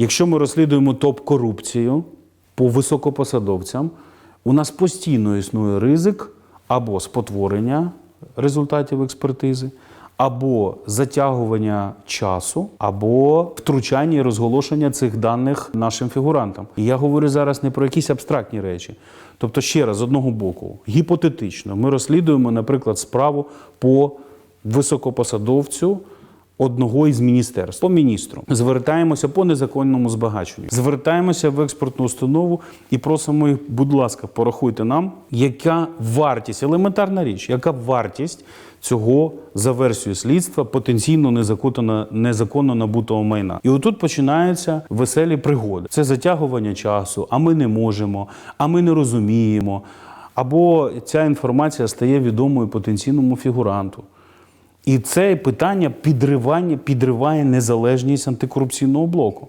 Якщо ми розслідуємо топ-корупцію по високопосадовцям, у нас постійно існує ризик або спотворення результатів експертизи, або затягування часу, або втручання і розголошення цих даних нашим фігурантам. І я говорю зараз не про якісь абстрактні речі. Тобто, ще раз, з одного боку, гіпотетично, ми розслідуємо, наприклад, справу по високопосадовцю одного із міністерств по міністру. Звертаємося по незаконному збагаченню. Звертаємося в експортну установу і просимо їх, будь ласка, порахуйте нам, яка вартість, елементарна річ, яка вартість цього за версією слідства потенційно незаконно, незаконно набутого майна. І отут починаються веселі пригоди. Це затягування часу, а ми не можемо, а ми не розуміємо. Або ця інформація стає відомою потенційному фігуранту. І це питання підривання підриває незалежність антикорупційного блоку.